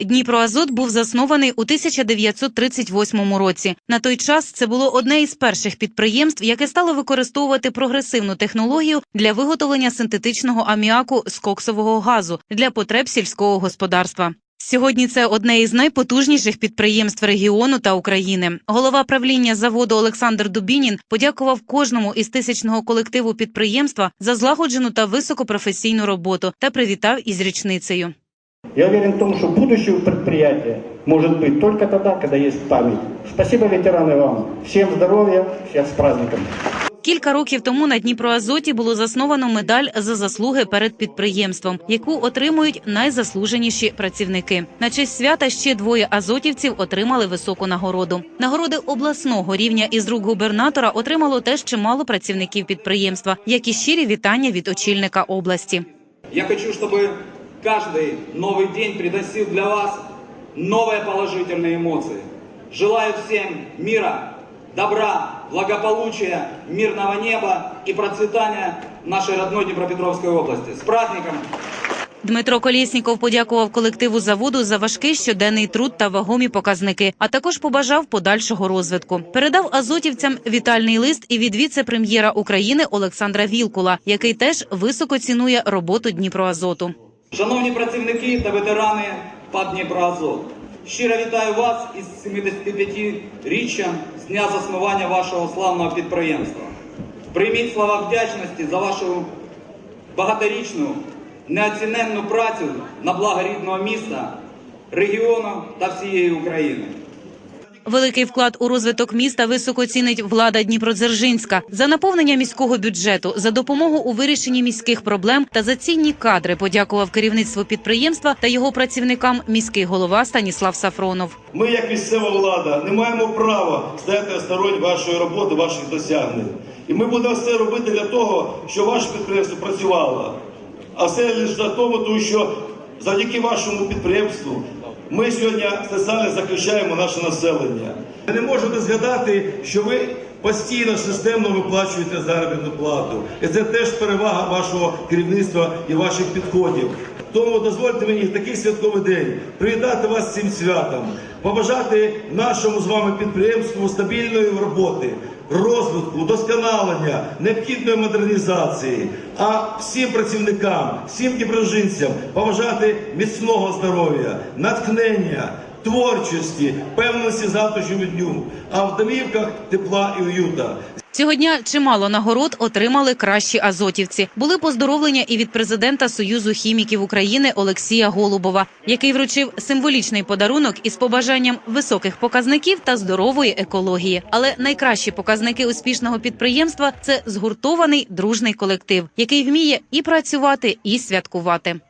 Дніпроазот був заснований у 1938 році. На той час це було одне із перших підприємств, яке стало використовувати прогресивну технологію для виготовлення синтетичного аміаку з коксового газу для потреб сільського господарства. Сьогодні це одне із найпотужніших підприємств регіону та України. Голова правління заводу Олександр Дубінін подякував кожному із тисячного колективу підприємства за злагоджену та високопрофесійну роботу та привітав із річницею. Я уверен в том, что будущее у предприятия может быть только тогда, когда есть память. Спасибо, ветераны, вам. Всем здоровья, всех с праздником. Кілька років тому на Дніпроазоті було засновано медаль за заслуги перед підприємством, яку отримують найзаслуженіші працівники. На честь свята ще двоє азотівців отримали високу нагороду. Нагороди обласного рівня із рук губернатора отримало теж чимало працівників підприємства, як і щирі вітання від очільника області. Я хочу, чтобы каждый новый день приносил для вас новые положительные эмоции. Желаю всем мира, добра, благополучия, мирного неба и процветания нашей родной Днепропетровской области. С праздником! Дмитро Колєсніков подякував колективу заводу за важкий щоденний труд та вагомі показники, а також побажав подальшого розвитку. Передав азотівцям вітальний лист і від віце-прем'єра України Олександра Вілкула, який теж високо цінує роботу Дніпроазоту. Шановні працівники та ветерани ПАД Дніпроазот, щиро вітаю вас із 75-річчям з дня заснування вашого славного підприємства. Прийміть слова вдячності за вашу багаторічну, неоціненну працю на благо рідного міста, регіону та всієї України. Великий вклад у розвиток міста високо цінить влада Дніпродзержинська за наповнення міського бюджету, за допомогу у вирішенні міських проблем та за цінні кадри. Подякував керівництву підприємства та його працівникам міський голова Станіслав Сафронов. Ми, як місцева влада, не маємо права стояти осторонь вашої роботи, ваших досягнень. І ми будемо все робити для того, щоб ваше підприємство працювало. А все лише за тому, тому що завдяки вашому підприємству ми сьогодні соціально захищаємо наше населення. Не можу не згадати, що ви постійно системно виплачуєте заробітну плату. І це теж перевага вашого керівництва і ваших підходів. Тому дозвольте мені такий святковий день привітати вас цим святом, побажати нашому з вами підприємству стабільної роботи, розвитку, удосконалення, необхідної модернізації. А всім працівникам, всім дніпрожинцям побажати міцного здоров'я, натхнення, творчості, певності завтрашнього дню, а в домівках тепла і уюта. Цього дня чимало нагород отримали кращі азотівці. Були поздоровлення і від президента Союзу хіміків України Олексія Голубова, який вручив символічний подарунок із побажанням високих показників та здорової екології. Але найкращі показники успішного підприємства це згуртований дружний колектив, який вміє і працювати, і святкувати.